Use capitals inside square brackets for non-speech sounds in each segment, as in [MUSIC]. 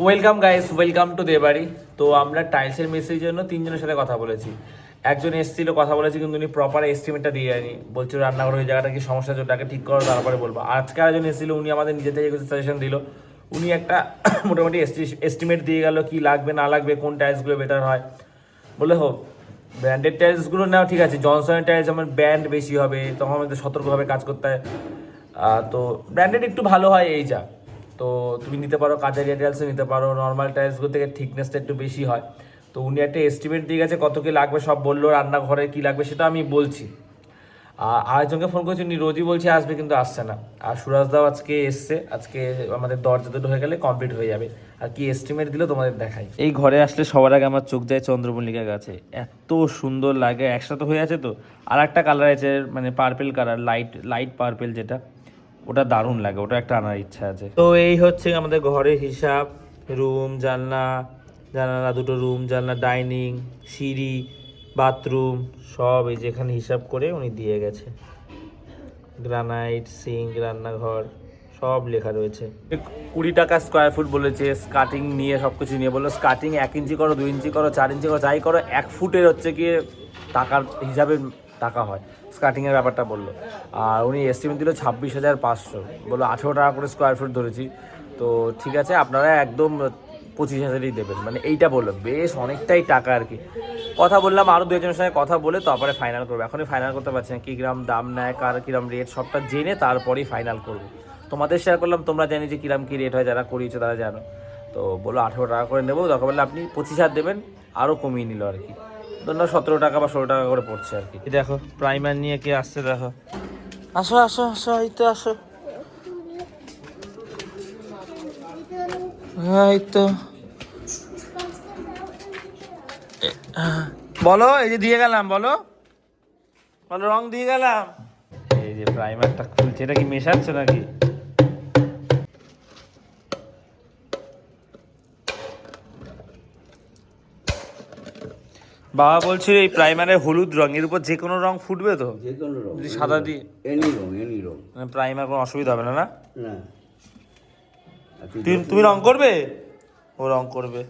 Welcome guys welcome to দেবাড়ি তো আমরা টাইলসের মেসের জন্য তিনজনের সাথে কথা বলেছি। একজন এসেছিল, কথা বলেছি, কিন্তু উনি প্রপার এস্টিমেটটা দিয়ে যায়নি। বলছিল রান্নাঘর ওই জায়গাটা কি সমস্যা আছে, ওটাকে ঠিক করো, তারপরে বলব। আজকে আরেকজন এসেছিল, উনি আমাদের নিজে থেকে কিছু সাজেশন দিল। উনি একটা [COUGHS] মোটামুটি এস্টিমেট দিয়ে গেল, কি লাগবে, না লাগবে, কোন টাইলসগুলো বেটার হয়। বলে হোক ব্র্যান্ডেড টাইলসগুলো নাও, ঠিক আছে। জনসনের টাইলস যেমন ব্র্যান্ড বেশি হবে, তখন আমাদের সতর্কভাবে কাজ করতে হয়। তো ব্র্যান্ডেড একটু ভালো হয়, এই যা। তো তুমি নিতে পারো কাজের টাইলসও নিতে পারো নর্মাল টাইলসগুলো থেকে থিকনেসটা একটু বেশি হয়। তো উনি একটা এস্টিমেট দিয়ে গেছে কত কী লাগবে, সব বলল রান্নাঘরে কী লাগবে সেটা আমি বলছি। আর আরেকজনকে ফোন করেছি, উনি রোজই বলছে আসবে কিন্তু আসছে না। আর সুরাজদাও আজকে এসছে, আজকে আমাদের দরজা দুটো হয়ে গেলে কমপ্লিট হয়ে যাবে। আর কি এস্টিমেট দিলে তোমাদের দেখাই। এই ঘরে আসলে সবার আগে আমার চোখ যায় চন্দ্রমল্লিকা গাছে। এত সুন্দর লাগে, একসাথে হয়ে আছে তো। আর একটা কালার আছে মানে purple colour light light purple যেটা। ওটা দারুণ লাগে ওটা একটা আনার ইচ্ছা আছে। তো এই হচ্ছে আমাদের ঘরের হিসাব রুম জানলা জানালা দুটো রুম জানলা ডাইনিং সিঁড়ি বাথরুম সব এই যেখানে হিসাব করে উনি দিয়ে গেছে। গ্রানাইট সিঙ্ক রান্নাঘর সব লেখা রয়েছে। কুড়ি টাকা স্কোয়ার ফুট বলেছে স্কার্টিং নিয়ে সব কিছু নিয়ে বলল স্কার্টিং এক ইঞ্চি করো দুই ইঞ্চি করো চার ইঞ্চি করো যাই করো এক ফুটের হচ্ছে গিয়ে টাকার হিসাবে টাকা হয়। স্কার্টিংয়ের ব্যাপারটা বলল। আর উনি এস্টিমেট দিল ছাব্বিশ হাজার পাঁচশো। বলল, আঠেরো টাকা করে স্কোয়ার ফুট ধরেছি। তো ঠিক আছে, আপনারা একদম পঁচিশ হাজারই দেবেন। মানে এইটা বলল, বেশ অনেকটাই টাকা আর কি। কথা বললাম আরও দুজনের সঙ্গে কথা বলে তারপরে ফাইনাল করব। এখনই ফাইনাল করতে পারছি না, কী গ্রাম দাম নেয়, কার কিরাম রেট সবটা জেনে তারপরেই ফাইনাল করব। তোমাদের শেয়ার করলাম, তোমরা জানি যে কিরাম কী রেট হয়, যারা করিয়েছো তারা জানো। তো বলল, আঠেরো টাকা করে নেব। দরকার বললে, আপনি পঁচিশ হাজার দেবেন আরও কমিয়ে নিল আর কি। ধরুন সতেরো টাকা বা ষোলো টাকা করে পড়ছে আর কি। দেখো প্রাইমার নিয়ে কে আসছে দেখো। আসো আসো আসো এই তো আসো। হ্যাঁ এই তো। বলো এই যে দিয়ে গেলাম বলো। বলো রং দিয়ে গেলাম। এই যে প্রাইমারটা খুলছে এটা কি মেশাচ্ছ নাকি? বাবা বলছিল এই প্রাইমারের হলুদ রং এর উপর যে কোনো রং ফুটবে তো? যে কোনো রং যদি সাদা দিয়ে এনি রং এনি রং। মানে প্রাইমার কোনো অসুবিধা হবে না না? না। তুমি তুমি রং করবে? ও রং করবে।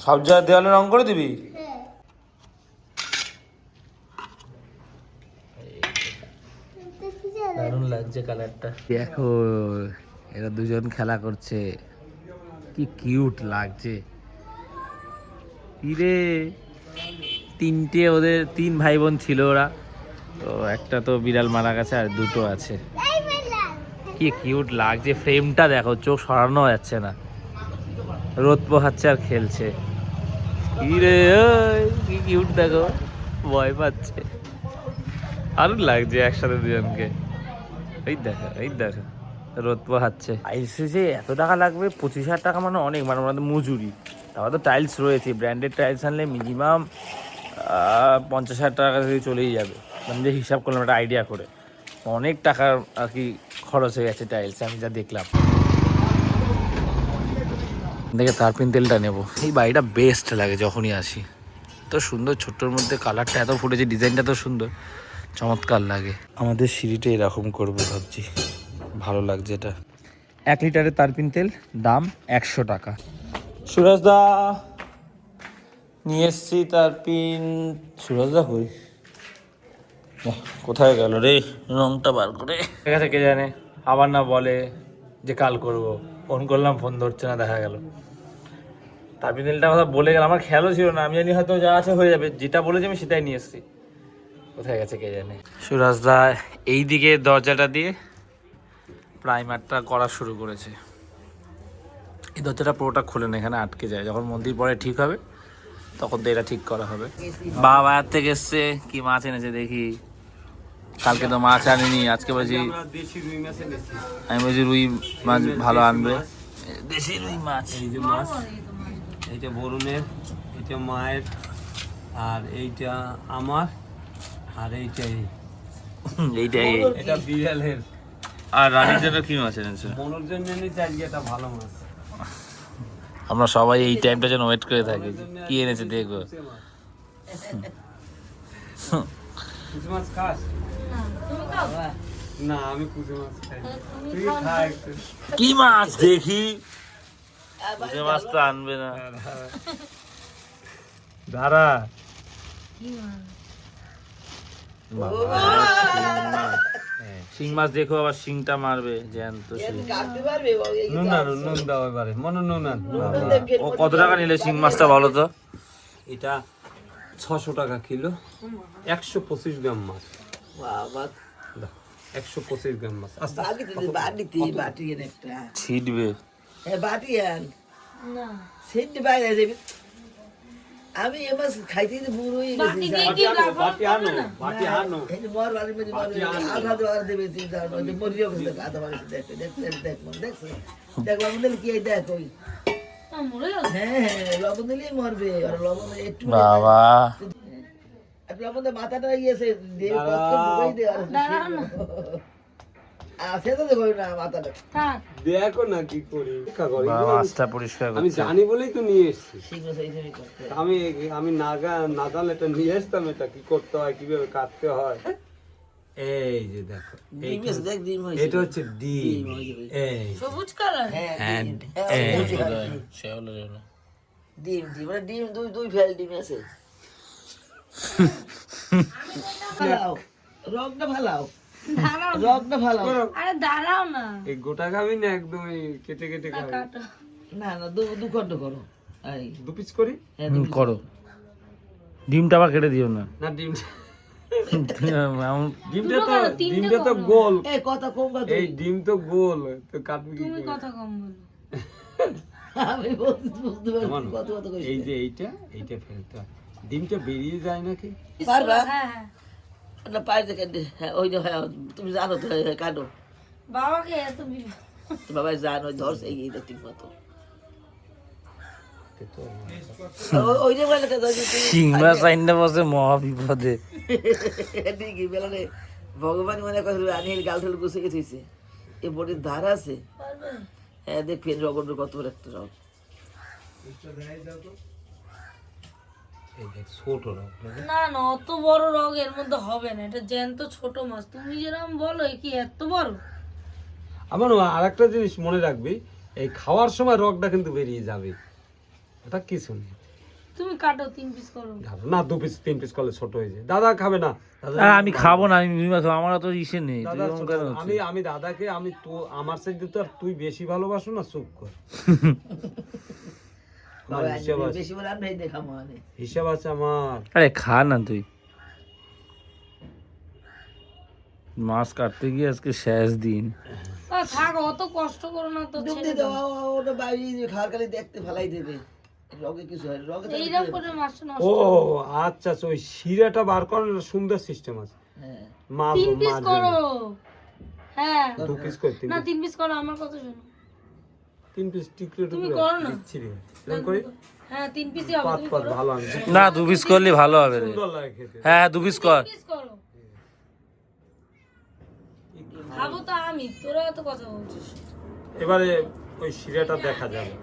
সব জায়গায় দেওয়ালে রং করে দিবি? হ্যাঁ। দারুণ লাগছে কালারটা দেখো এরা দুজন খেলা করছে। কি কিউট লাগছে। ইরে তিনটে ওদের তিন ভাই বোন ছিল ওরা। তো একটা তো বিড়াল মারা গেছে আর দুটো আছে। কি কিউট লাগছে ফ্রেমটা দেখো চোখ সরানো যাচ্ছে না। রোদ পোহাচ্ছে আর খেলছে। কি রে ওই, কি কিউট দেখো ভয় পাচ্ছে। আরও লাগছে একসাথে দুজনকে। এই দেখো এই দেখো। রোদ পোহাচ্ছে। টাইলসে যে এত টাকা লাগবে? পঁচিশ হাজার টাকা মানে অনেক মানে আমাদের মজুরি। তারপর তো টাইলস রয়েছে ব্র্যান্ডেড টাইলস আনলে মিনিমাম পঞ্চাশ হাজার টাকা দিয়ে চলেই যাবে। মানে যে হিসাব করলাম একটা আইডিয়া করে। অনেক টাকার আর কি খরচ হয়ে গেছে টাইলস আমি যা দেখলাম। দেখে তারপিন তেলটা নেব। এই বাড়িটা বেস্ট লাগে যখনই আসি। তো সুন্দর ছোট্টর মধ্যে কালারটা এত ফুটেছে ডিজাইনটা তো সুন্দর। চমৎকার লাগে। আমাদের সিঁড়িটা এরকম করব ভাবছি। ভালো লাগছে এটা। এক লিটারের তারপিন তেল দাম একশো টাকা। সুরজ দা নিয়ে এসছি তারপিন। সুরজ দা কই কোথায় গেল রে? রংটা বার করে। ঠিক আছে কে জানে আবার না বলে যে কাল করব। ফোন করলাম ফোন ধরছে না দেখা গেল। তারপিন তেলটা কথা বলে গেল আমার খেয়ালও ছিল না। আমি জানি হয়তো যা আছে হয়ে যাবে যেটা বলেছি আমি সেটাই নিয়ে এসেছি। কোথায় গেছে কে জানে। সুরাজ দা এই দিকে দরজাটা দিয়ে প্রাইমারটা করা শুরু করেছে। এই দরজাটা পুরোটা খুলে না এখানে আটকে যায়। যখন মন্দির পরে ঠিক হবে তখন তো এটা ঠিক করা হবে। বাবা বাজার থেকে এসছে কি মাছ এনেছে দেখি। কালকে তো মাছ আনিনি আজকে বলছি আমি বলছি রুই মাছ ভালো আনবে। দেশি রুই মাছ। এই যে মাছ এইটা বরুণের এটা মায়ের আর এইটা আমার আর এইটাই। এইটাই। এটা বিড়ালের। আর রানীর জন্য কি মাছ এনেছে? মনোর জন্য এনেছি আজকে একটা ভালো মাছ। আমরা সবাই এই টাইমটা যেন ওয়েট করে থাকি কি এনেছে দেখব। মাছ। খাস? না আমি পুজো মাছ খাই তুই খা একটু। কি মাছ দেখি? পুজো মাছ তো আনবে না। দাঁড়া। কি মাছ? শিং মাছ। দেখো আবার শিংটা মারবে জ্যান্ত শিং। নুন আনো নুন দাও এবারে মনে নুন আন। ও কত টাকা নিলে শিং মাছটা বলো তো? এটা ছশো টাকা কিলো একশো পঁচিশ গ্রাম মাছ। একশো পঁচিশ গ্রাম মাছ। আস্তে আস্তে। ছিটবে। না। আমি এবার খাইতে বুড়ো হয়ে গেছি বাটি আনো বাটি আনো এই যে মর বাড়ির মধ্যে মর আধা দেওয়ার দেবে চিন্তা করো যে মরিও গেছে আধা বাড়ি দেখ দেখ দেখ দেখ মন দেখছ? দেখ লবণ দিলে কি দেখ ওই। হ্যাঁ হ্যাঁ লবণ দিলেই মরবে আর লবণ একটু বাবা। আর লবণ মাথাটা ইয়েছে দিয়ে কত ঢুকাই দে আর আমি জানি বলেই তো নিয়ে এসেছি। আমি আমি নাগা না জানলে এটা নিয়ে আসতাম এটা কি করতে হয় কীভাবে কাটতে হয়? এই যে দেখো এটা হচ্ছে ডিম। এই সবুজ কালার? হ্যাঁ ডিম। ডিম। ডিম ডিম মানে ডিম দুই দুই ফেল ডিম আছে। ফালাও। রগটা আরে দাঁড়াও না। এই গোটা খাবি না একদম কেটে কেটে খাবি না না দু দু খণ্ড করো। এই। দু পিস করি? হ্যাঁ, করো। ডিমটা আবার কেটে দিও না। না ডিম ডিমটা তো ডিমটা তো গোল। এই কথা কম কথা এই ডিম তো গোল তো কাটবি কি তুমি কথা কম বলো। আমি বুঝতে পারছি কইছি এই যে এইটা এইটা ফেলতে ডিমটা বেরিয়ে যায় নাকি? পারবা? হ্যাঁ হ্যাঁ। না পারতে কেটে হ্যাঁ ওই যে হ্যাঁ তুমি জানো তো হ্যাঁ, কাটো বাবাকে এত বিপদ তো বাবা জানো ধরছে এই ঠিক মতো তুমি ভগবান মনে করে আনিল গাল ঠাল গুছে গেছে এ বডির ধার আছে। হ্যাঁ দেখ ফের রগন কত বড় একটা রগ। এই দেখ ছোট রক না? না অত বড় রগ এর মধ্যে হবে না। এটা জ্যান্ত ছোট মাছ। তুমি যেরকম বলো কি এত বড়? আমার আর একটা জিনিস মনে রাখবি এই খাওয়ার সময় রগটা কিন্তু বেরিয়ে যাবে। এটা কিছু নেই তুমি কাটো তিন পিস করো। না দু পিস তিন পিস করলে ছোট হয়ে যায়। দাদা খাবে না। দাদা আমি খাব না আমি রুই মাছ আমার তো ইসে নেই? আমি আমি দাদাকে আমি তো আমার সাইডে তো আর তুই বেশি ভালোবাসো না চুপ কর। [LAUGHS] হিসাব আছে। বেশি বলে আমি দেখাবো মানে হিসাব আছে আমার। আরে খা না তুই। মাছ কাটতে গিয়ে আজকে শেষ দিন। থাক অত কষ্ট করো না তো ডুব দিয়ে দাও। ওটা বাইরে খাওয়ার কালে দেখতে ফেলাই দেবে। রগে কিছু হয় রগে এইরকম করে মাছটা নষ্ট ও আচ্ছা আচ্ছা ওই শিরাটা বার করার সুন্দর সিস্টেম আছে। হ্যাঁ। মাছ তিন পিস করো। হ্যাঁ। দু পিস করে না তিন পিস করো আমার কথা শোনো। তিন পিস টিকরে তুমি করো না। দিচ্ছি করি? হ্যাঁ তিন পিসই হবে তুমি করো। ভালো আমি না দু পিস করলে ভালো হবে রে। সুন্দর লাগে খেতে। হ্যাঁ হ্যাঁ দু পিস কর। খাব তো আমি তোরা এত কথা বলছিস। এবারে ওই শিরাটা দেখা যাবে।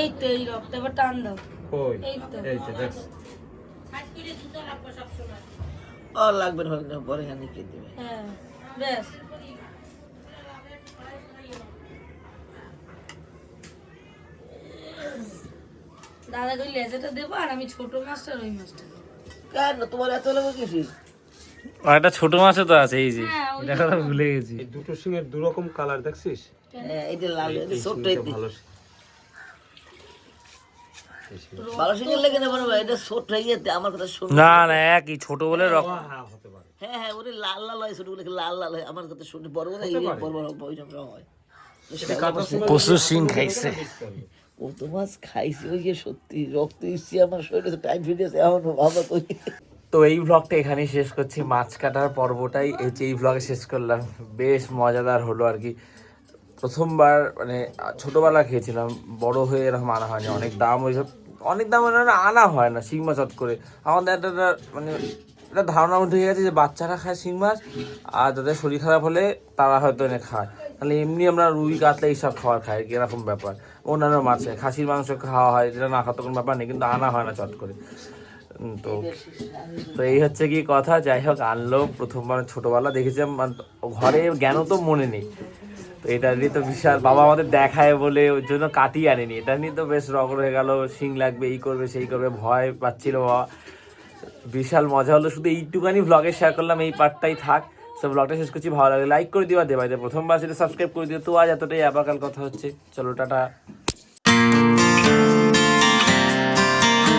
এই তো এই রক্ত এবার টান দাও। এই তো। এই দেখ। আর লাগবে না পরে এখানে কে দেবে হ্যাঁ ব্যাস দাদা কই লেজাটা দেবো আর আমি ছোট মাছটা ওই মাছটা কেন? তোমার এত লাগবে কিছু আর একটা ছোট মাছও তো আছে এই যে। হ্যাঁ, ওই এটা কথা ভুলে গেছি। এই দুটো সিংয়ের দু রকম কালার দেখছিস? হ্যাঁ এটা লাল এটা এই ভালো শিং। এই। ভালো সিঙ্গেল লেগে এটা ছোট হয়ে গেছে আমার কথা শুন না না একই ছোট বলে রক হ্যাঁ, হ্যাঁ হতে পারে। হ্যাঁ হ্যাঁ ওরে লাল লাল হয় ছোটগুলো লাল লাল হয় আমার কথা শুনে বড় বড় বড় বড় হয় সেটা প্রচুর শিং খাইছে। দেখতে ও তো মাছ খাইছে, ওই সত্যি, রক্ত ইচ্ছে আমার শরীরে টাইম ফিরেছে এখন ভাবো তো। তো এই ব্লগটা এখানেই শেষ করছি, মাছ কাটার পর্বটাই এই যে এই ব্লগে শেষ করলাম। বেশ মজাদার হলো আর কি। প্রথমবার মানে ছোটবেলা খেয়েছিলাম, বড় হয়ে এরকম আনা হয়নি, অনেক দাম ওইসব অনেক দাম মানে না আনা হয় না, শিং মাছ হট করে। আমাদের একটা মানে একটা ধারণা উঠে গেছে যে বাচ্চারা খায় শিং মাছ, আর যাদের শরীর খারাপ হলে তারা হয়তো এনে খায়। তাহলে এমনি আমরা রুই কাতলা এইসব খাবার খাই এরকম ব্যাপার? অন্যান্য মাছে খাসির মাংস খাওয়া হয় যেটা না খাওয়ার তো কোনো ব্যাপার নেই কিন্তু আনা হয় না চট করে। তো তো এই হচ্ছে কি কথা যাই হোক আনলো প্রথমবার ছোটবেলা দেখেছিলাম ঘরে জ্ঞানও তো মনে নেই। তো এটা নিয়ে তো বিশাল বাবা আমাদের দেখায় বলে ওর জন্য কাটিয়ে আনেনি। এটা নিয়ে তো বেশ রগড় হয়ে গেল শিং লাগবে এই করবে সেই করবে ভয় পাচ্ছিল বাবা। বিশাল মজা হলো শুধু এইটুকানি ভ্লগে শেয়ার করলাম এই পার্টটাই থাক। সব ব্লগটা শেষ করছি, ভালো লাগে লাইক করে আর দেবাই প্রথমবার সেটা সাবস্ক্রাইব করে দিও, তো আজ এতটাই, আবার কাল কথা হচ্ছে। চলো, টাটা।